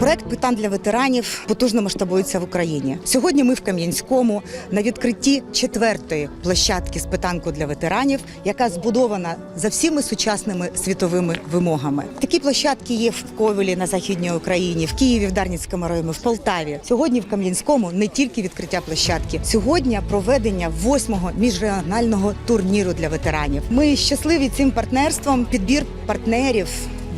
Проект питань для ветеранів потужно масштабується в Україні. Сьогодні ми в Кам'янському на відкритті четвертої площадки з питанку для ветеранів, яка збудована за всіми сучасними світовими вимогами. Такі площадки є в Ковелі на західній Україні, в Києві, в Дарницькому районі, в Полтаві. Сьогодні в Кам'янському не тільки відкриття площадки, сьогодні проведення восьмого міжрегіонального турніру для ветеранів. Ми щасливі цим партнерством. Підбір партнерів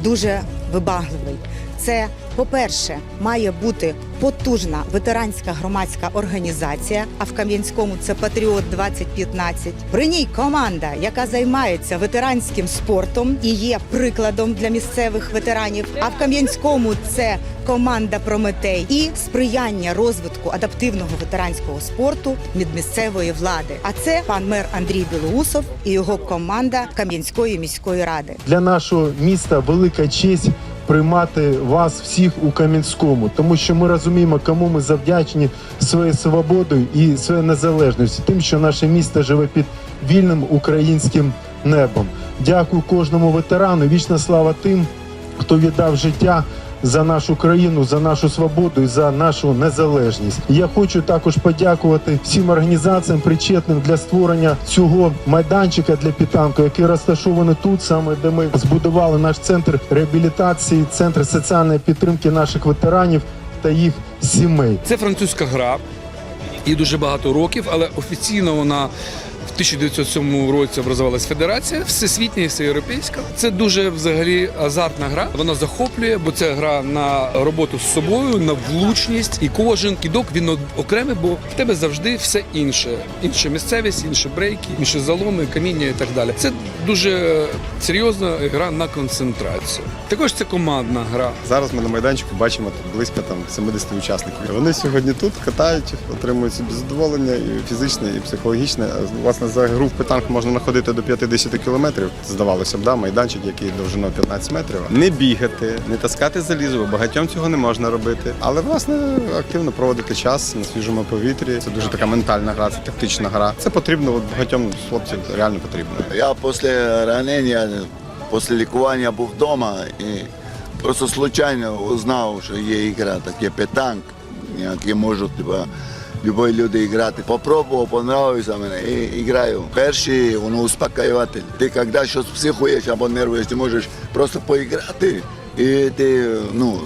дуже вибагливий. Це, по-перше, має бути потужна ветеранська громадська організація. А в Кам'янському це Патріот 2015 При ній команда, яка займається ветеранським спортом і є прикладом для місцевих ветеранів. А в Кам'янському це команда Прометей і сприяння розвитку адаптивного ветеранського спорту від місцевої влади. А це пан мер Андрій Білоусов і його команда Кам'янської міської ради. Для нашого міста велика честь приймати вас всіх у Кам'янському, тому що ми розуміємо, кому ми завдячні своєю свободою і своєю незалежністю, тим, що наше місто живе під вільним українським небом. Дякую кожному ветерану. Вічна слава тим, хто віддав життя. За нашу країну, за нашу свободу і за нашу незалежність. Я хочу також подякувати всім організаціям, причетним для створення цього майданчика для підтанку, який розташований тут, саме де ми збудували наш центр реабілітації, центр соціальної підтримки наших ветеранів та їх сімей. Це французька гра, їй дуже багато років, але офіційно вона в 1907 році образувалась федерація, всесвітня і всеєвропейська. Це дуже взагалі азартна гра. Вона захоплює, бо це гра на роботу з собою, на влучність, і кожен кідок він окремий, бо в тебе завжди все інше. Інша місцевість, інші брейки, інші заломи, каміння і так далі. Це дуже серйозна гра на концентрацію. Також це командна гра. Зараз ми на майданчику бачимо тут близько там 70 учасників. Вони сьогодні тут катають, отримують собі задоволення і фізичне, і психологічне. А, Власне, за гру в питанку можна находити до 50 кілометрів. Здавалося б, да, майданчик, який довжиною 15 метрів. Не бігати, не таскати залізо, бо багатьом цього не можна робити. Але власне активно проводити час на свіжому повітрі. Це дуже така ментальна гра, це тактична гра. Це потрібно от багатьом хлопців реально потрібно. Я після ранення, після лікування був вдома і просто случайно узнав, що є ігра, таке петанк, які можуть любі люди грати. Попробував, понравився мене і граю. Перший воно успокоюватель. Ти коли щось психуєш або нервуєш, ти можеш просто поіграти і ти ну,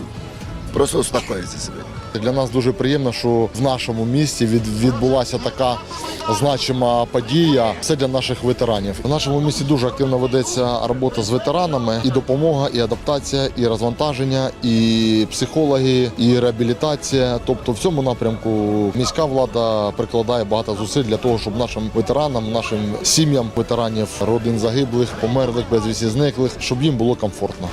просто успокоїшся себе. Для нас дуже приємно, що в нашому місті від, відбулася така значима подія. Все для наших ветеранів. В нашому місті дуже активно ведеться робота з ветеранами, і допомога, і адаптація, і розвантаження, і психологи, і реабілітація. Тобто, в цьому напрямку міська влада прикладає багато зусиль для того, щоб нашим ветеранам, нашим сім'ям ветеранів, родин загиблих, померлих, безвісті зниклих, щоб їм було комфортно.